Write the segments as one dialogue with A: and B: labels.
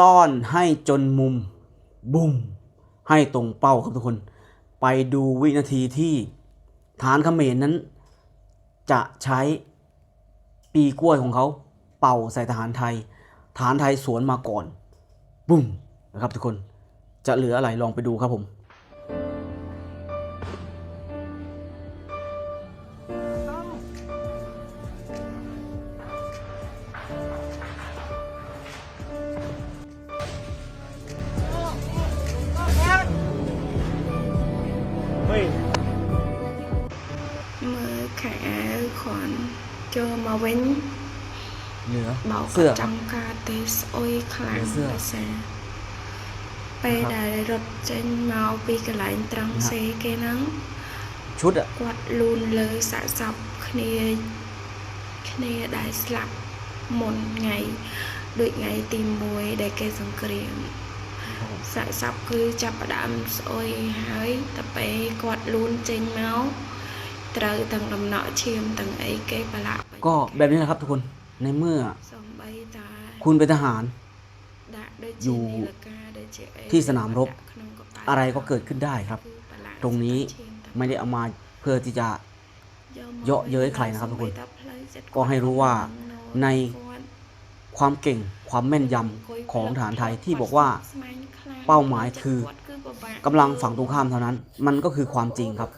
A: ต้อนให้จนมุม บุ้ม ให้ตรงเป้าครับทุกคน ไปดูวินาทีที่ฐานเขมรนั้น จะใช้ปีกล้วยของเขา เป่าใส่ทหารไทย ฐานไทยสวนมาก่อน บุ้มนะครับทุกคน จะเหลืออะไรลองไปดูครับผม
B: ចូលមកវិញ
A: ម
B: កចង់ការទេស្អុយខ្លាំងដោយសារពេលដែលរត់ចេញមកពីកន្លែងត្រង់សេគេហ្នឹង
A: ឈុត
B: គាត់លូនលើសាកសពគ្នាគ្នាដែលស្លាប់មុនថ្ងៃដូចថ្ងៃទី1ដែលគេសង្គ្រាមសាកសពគឺចាប់ផ្ដើមស្អុយហើយតែពេលគាត់លូនចេញមកត្រូវទាំងដំណក់ឈាមទាំងអីគេប្រឡាក់
A: ก็แบบนี้แหละครับทุกคนในเมื่อคุณเป็นทหาร อยู่ที่สนามรบอะไรก็เกิดขึ้นได้ครับ ตรงนี้ไม่ได้เอามาเพื่อที่จะเยาะเย้ยใครนะครับทุกคน ก็ให้รู้ว่าในความเก่งความแม่นยำของฐานไทยที่บอกว่าเป้าหมายคือกำลังฝั่งตรงข้ามเท่านั้น มันก็คือความจริงครับ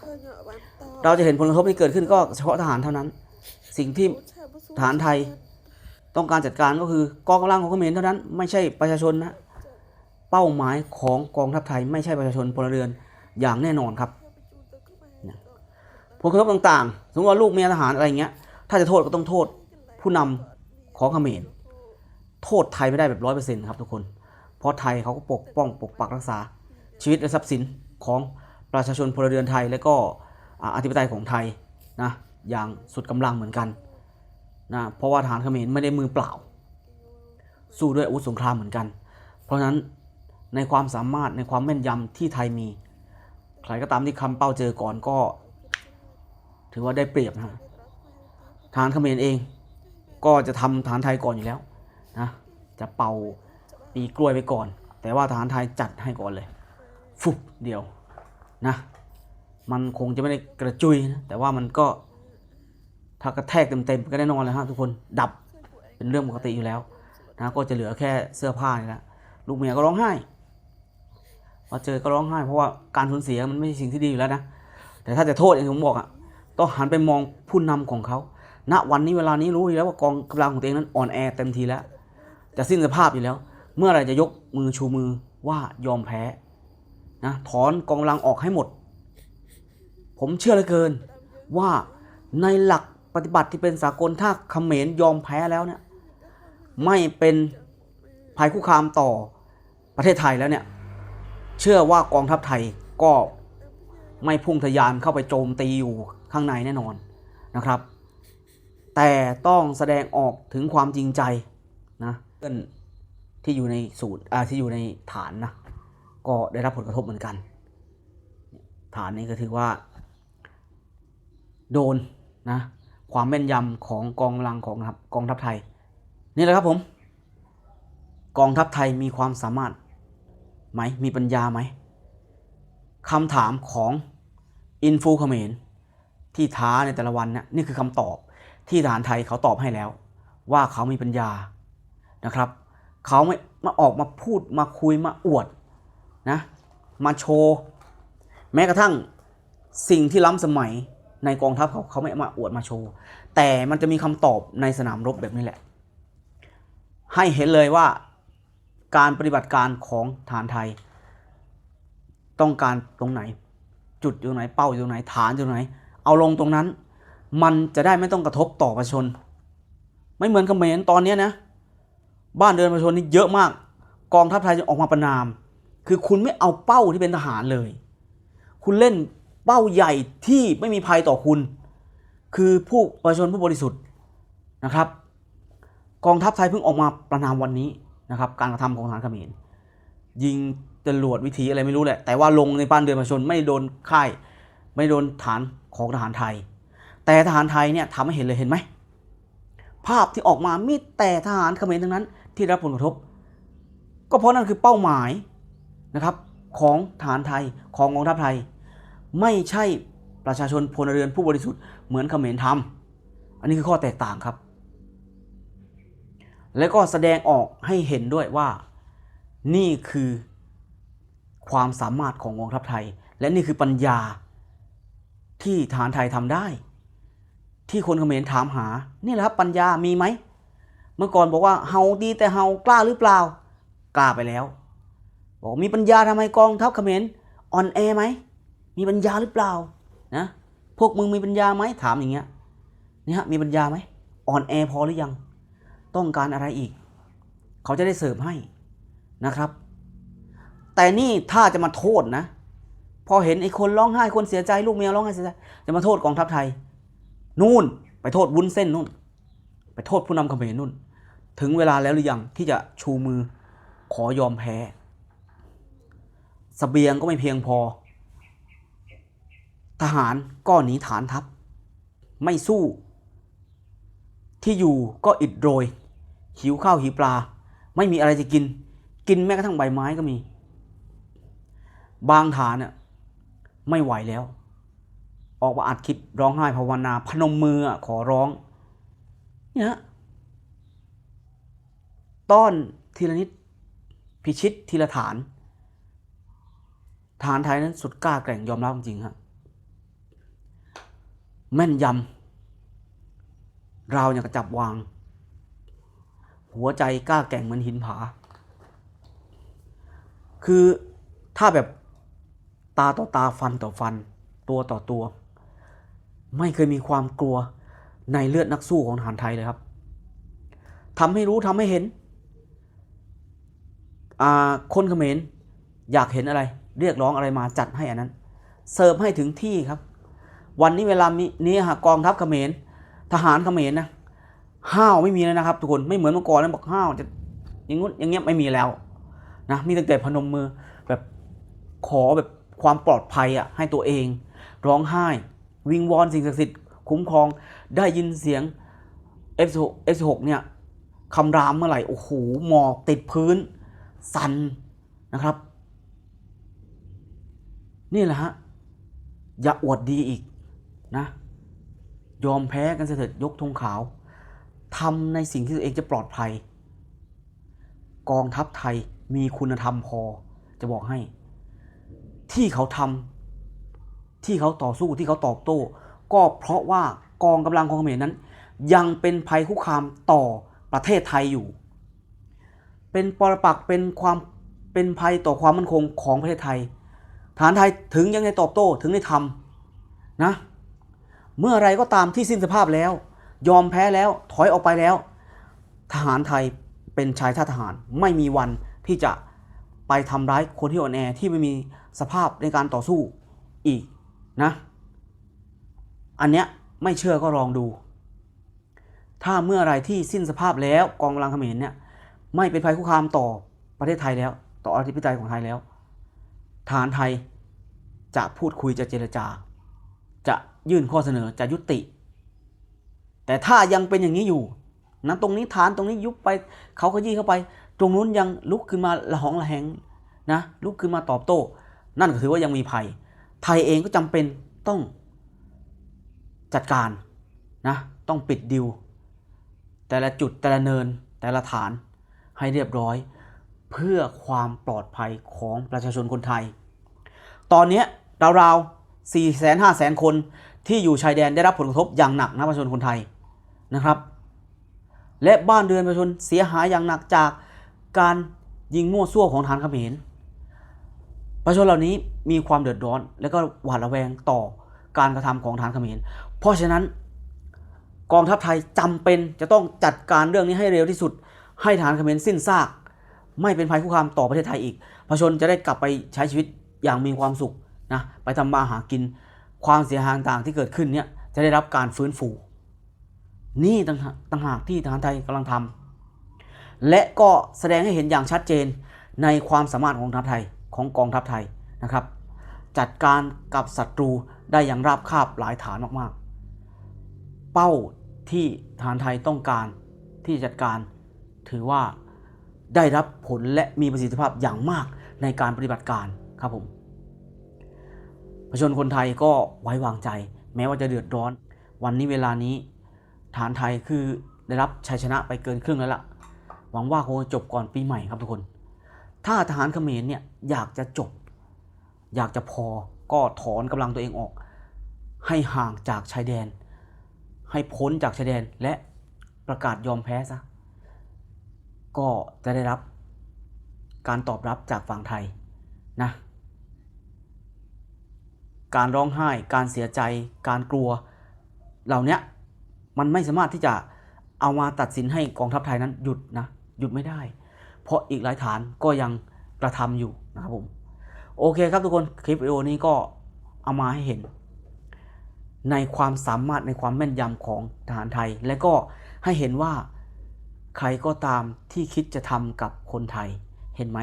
A: เราจะเห็นผลกระทบที่เกิดขึ้นก็เฉพาะทหารเท่านั้น สิ่งที่ทหารไทยต้องการจัดการก็คือกองกำลังของเขมรเท่านั้น ไม่ใช่ประชาชนนะเป้าหมายของกองทัพไทยไม่ใช่ประชาชนพลเรือนอย่างแน่นอนครับเนี่ยผลกระทบต่างๆ สมมติว่าลูกเมียทหารอะไรอย่างเงี้ย ถ้าจะโทษก็ต้องโทษผู้นำของเขมร โทษไทยไม่ได้แบบร้อยเปอร์เซ็นต์ครับทุกคน เพราะไทยเขาก็ปกป้องปกปักรักษา ชีวิตและทรัพย์สินของประชาชนพลเรือนไทย และก็อ่าอธิปไตยของไทยนะ อย่างสุดกำลังเหมือนกันนะเพราะว่าทหารเขมรไม่ได้มือเปล่า สู้ด้วยอาวุธสงครามเหมือนกัน เพราะฉะนั้นในความสามารถในความแม่นยำที่ไทยมี ใครก็ตามที่คำเป้าเจอก่อนก็ ถือว่าได้เปรียบนะทหารเขมรเอง ก็จะทำทหารไทยก่อนอยู่แล้วนะจะเป่าปีกล้วยไปก่อน แต่ว่าทหารไทยจัดให้ก่อนเลย ฟุบเดียวนะมันคงจะไม่ได้กระจุยนะแต่ว่ามันก็ ถ้ากระแทกเต็มๆก็แน่นอนเลยฮะทุกคนดับเป็นเรื่องปกติอยู่แล้วนะก็จะเหลือแค่เสื้อผ้านี่แหละลูกเมียก็ร้องไห้พอเจอก็ร้องไห้เพราะว่าการสูญเสียมันไม่ใช่สิ่งที่ดีอยู่แล้วนะแต่ถ้าจะโทษอย่างที่ผมบอกอะต้องหันไปมองผู้นำของเขาณวันนี้เวลานี้รู้อยู่แล้วว่ากองกำลังของตัวเองนั้นอ่อนแอเต็มทีแล้ว จะสิ้นสภาพอยู่แล้ว เมื่อไรจะยกมือชูมือว่ายอมแพ้นะถอนกองกำลังออกให้หมด ผมเชื่อเหลือเกินว่าในหลัก ปฏิบัติที่เป็นสากลถ้าเขมรยอมแพ้แล้วเนี่ยไม่เป็นภัยคุกคามต่อประเทศไทยแล้วเนี่ยเชื่อว่ากองทัพไทยก็ไม่พุ่งทะยานเข้าไปโจมตีอยู่ข้างในแน่นอนนะครับ แต่ต้องแสดงออกถึงความจริงใจนะเพื่อนที่อยู่ในสูตรอ่าที่อยู่ในฐานนะก็ได้รับผลกระทบเหมือนกัน ฐานนี้ก็ถือว่า โดนนะ ความแม่นยำของกองกำลังของทัพกองทัพไทย นี่แหละครับผม กองทัพไทยมีความสามารถไหมมีปัญญาไหมคำถามของอินฟูเขมรที่ท้าในแต่ละวันนี่นี่คือคำตอบที่ทหารไทยเขาตอบให้แล้ว ว่าเขามีปัญญานะครับ เขาไม่มาออกมาพูดมาคุยมาอวดนะมาโชว์ แม้กระทั่งสิ่งที่ล้ำสมัย ในกองทัพเขาเขาไม่มาอวดมาโชว์ แต่มันจะมีคำตอบในสนามรบแบบนี้แหละ ให้เห็นเลยว่าการปฏิบัติการของฐานไทย ต้องการตรงไหน จุดอยู่ไหนเป้าอยู่ไหนฐานอยู่ไหน เอาลงตรงนั้น มันจะได้ไม่ต้องกระทบต่อประชาชน ไม่เหมือนเขมรตอนนี้นะ บ้านเรือนประชาชนนี่เยอะมาก กองทัพไทยจะออกมาประนาม คือคุณไม่เอาเป้าที่เป็นทหารเลย คุณเล่น เป้าใหญ่ที่ไม่มีภัยต่อคุณ คือผู้ประชาชนผู้บริสุทธิ์นะครับ กองทัพไทยเพิ่งออกมาประนามวันนี้นะครับ การกระทำของทหารเขมรยิงจรวดวิธีอะไรไม่รู้แหละ แต่ว่าลงในบ้านเรือนประชาชนไม่โดนค่าย ไม่โดนฐานของทหารไทย แต่ทหารไทยเนี่ยทำให้เห็นเลยเห็นไหมภาพที่ออกมามีแต่ทหารเขมรทั้งนั้น ที่รับผลกระทบ ก็เพราะนั่นคือเป้าหมายนะครับของฐานไทยของกองทัพไทย ไม่ใช่ประชาชนพลเรือนผู้บริสุทธิ์เหมือนเขมรทำอันนี้คือข้อแตกต่างครับ และก็แสดงออกให้เห็นด้วยว่านี่คือความสามารถของกองทัพไทย และนี่คือปัญญาที่ฐานไทยทำได้ ที่คนเขมรถามหา นี่แหละครับปัญญามีไหมเมื่อก่อนบอกว่าเฮาดีแต่เฮากล้าหรือเปล่า กล้าไปแล้ว บอกมีปัญญาทำไมกองทัพเขมรอ่อนแอไหม มีปัญญาหรือเปล่านะพวกมึงมีปัญญาไหมถามอย่างเงี้ยนี่ฮะมีปัญญาไหมอ่อนแอพอหรือยัง ต้องการอะไรอีก เขาจะได้เสิร์ฟให้นะครับ แต่นี่ถ้าจะมาโทษนะ พอเห็นไอ้คนร้องไห้คนเสียใจลูกเมียร้องไห้เสียใจจะมาโทษกองทัพไทย นู่นไปโทษวุ้นเส้นนู่น ไปโทษผู้นำเขมรนู่น ถึงเวลาแล้วหรือยังที่จะชูมือขอยอมแพ้สเสบียงก็ไม่เพียงพอ ทหารก็หนีฐานทัพ ไม่สู้ ที่อยู่ก็อิดโรย หิวข้าวหิวปลา ไม่มีอะไรจะกิน กินแม้กระทั่งใบไม้ก็มี บางฐานน่ะไม่ไหวแล้ว ออกมาอัดคลิปร้องไห้ภาวนาพนมมือขอร้อง เนี่ยฮะต้อนทีละนิดพิชิตทีละฐาน ฐานไทยนั้นสุดกล้าแกร่งยอมรับจริงฮะ แม่นยำเราอย่างกระจับวาง หัวใจกล้าแก่งเหมือนหินผา คือถ้าแบบตาต่อตาฟันต่อฟัน ตัวต่อตัว ไม่เคยมีความกลัวในเลือดนักสู้ของทหารไทยเลยครับทำให้รู้ทำให้เห็นคนเขมรอยากเห็นอะไร เรียกร้องอะไรมาจัดให้อันนั้น เสิร์ฟให้ถึงที่ครับ วันนี้เวลานี้หากกองทัพเขมร ทหารเขมรนะห้าวไม่มีแล้วนะครับ ทุกคนไม่เหมือนเมื่อก่อนนะบอกห้าวจะอย่างงู้นอย่างเงี้ยไม่มีแล้วนะมีตั้งแต่พนมมือแบบขอแบบความปลอดภัยอะให้ตัวเอง ร้องไห้ วิงวอนสิ่งศักดิ์สิทธิ์คุ้มครองได้ยินเสียง F6 F6 เนี่ยคำรามเมื่อไหร่โอ้โหหมอกติดพื้น สั่นนะครับ นี่แหละฮะอย่าอวดดีอีก นะ ยอมแพ้กันเสถิดยกธงขาวทำในสิ่งที่ตัวเองจะปลอดภัย กองทัพไทยมีคุณธรรมพอจะบอกให้ ที่เขาทำที่เขาต่อสู้ที่เขาตอบโต้ ก็เพราะว่ากองกำลังของเขมรนั้น ยังเป็นภัยคุกคามต่อประเทศไทยอยู่ เป็นปรปักเป็นความเป็นภัยต่อความมั่นคงของประเทศไทย ฐานไทยถึงยังได้ตอบโต้ถึงได้ทำนะ เมื่อไรก็ตามที่สิ้นสภาพแล้ว ยอมแพ้แล้วถอยออกไปแล้ว ทหารไทยเป็นชายชาติทหารไม่มีวันที่จะไปทำร้ายคนที่อ่อนแอที่ไม่มีสภาพในการต่อสู้อีกนะ อันเนี้ยไม่เชื่อก็ลองดู ถ้าเมื่อไรที่สิ้นสภาพแล้วกองกำลังเขมรเนี่ยไม่เป็นภัยคุกคามต่อประเทศไทยแล้ว ต่ออธิปไตยของไทยแล้ว ทหารไทยจะพูดคุยจะเจรจา ยื่นข้อเสนอจะยุติ แต่ถ้ายังเป็นอย่างนี้อยู่นะตรงนี้ฐานตรงนี้ยุบไปเขาก็ยี่เข้าไป ตรงนู้นยังลุกขึ้นมาละหองละแหงนะลุกขึ้นมาตอบโต้ นั่นก็ถือว่ายังมีภัย ไทยเองก็จำเป็นต้องจัดการนะต้องปิดดิว แต่ละจุดแต่ละเนินแต่ละฐานให้เรียบร้อย เพื่อความปลอดภัยของประชาชนคนไทย ตอนนี้ราวๆ4 5 0 0 0 0คน ที่อยู่ชายแดนได้รับผลกระทบอย่างหนักนะประชาชนคนไทยนะครับ และบ้านเรือนประชาชนเสียหายอย่างหนักจากการยิงมั่วซั่วของฐานเขมรประชาชนเหล่านี้มีความเดือดร้อน และก็หวาดระแวงต่อการกระทำของฐานเขมร เพราะฉะนั้นกองทัพไทยจำเป็นจะต้องจัดการเรื่องนี้ให้เร็วที่สุด ให้ฐานเขมรสิ้นซาก ไม่เป็นภัยคุกคามต่อประเทศไทยอีกประชาชนจะได้กลับไปใช้ชีวิตอย่างมีความสุขนะไปทำมาหากิน ความเสียหายต่างที่เกิดขึ้นเนี่ยจะได้รับการฟื้นฟูนี่ต่างหากที่ทหารไทยกำลังทำและก็แสดงให้เห็นอย่างชัดเจนในความสามารถของทัพไทยของกองทัพไทยนะครับ จัดการกับศัตรูได้อย่างราบคาบหลายฐานมากๆ เป้าที่ทหารไทยต้องการที่จัดการถือว่าได้รับผลและมีประสิทธิภาพอย่างมากในการปฏิบัติการครับผม ประชาชนคนไทยก็ไว้วางใจ แม้ว่าจะเดือดร้อน วันนี้เวลานี้ ฐานไทยคือได้รับชัยชนะไปเกินครึ่งแล้วล่ะ หวังว่าคงจะจบก่อนปีใหม่ครับทุกคน ถ้าทหารเขมรเนี่ยอยากจะจบ อยากจะพอก็ถอนกำลังตัวเองออก ให้ห่างจากชายแดน ให้พ้นจากชายแดนและประกาศยอมแพ้ซะก็จะได้รับการตอบรับจากฝั่งไทยนะ การร้องไห้ การเสียใจ การกลัว เหล่าเนี้ยมันไม่สามารถที่จะเอามาตัดสินให้กองทัพไทยนั้นหยุดนะหยุดไม่ได้ เพราะอีกหลายฐานก็ยังกระทำอยู่นะครับผมโอเคครับทุกคนคลิปวิดีโอนี้ก็เอามาให้เห็น ในความสามารถในความแม่นยำของทหารไทย และก็ให้เห็นว่าใครก็ตามที่คิดจะทำกับคนไทยเห็นไหม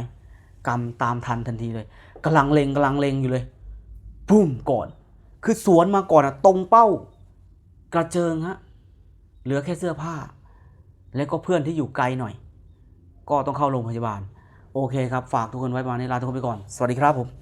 A: กรรมตามทันทันทีเลยกำลังเลงกำลังเลงอยู่เลย ปุ้มก่อน คือสวนมาก่อนอะตรงเป้ากระเจิงฮะเหลือแค่เสื้อผ้า และก็เพื่อนที่อยู่ไกลหน่อย ก็ต้องเข้าโรงพยาบาล โอเคครับ ฝากทุกคนไว้ประมาณนี้ลาทุกคนไปก่อน สวัสดีครับผม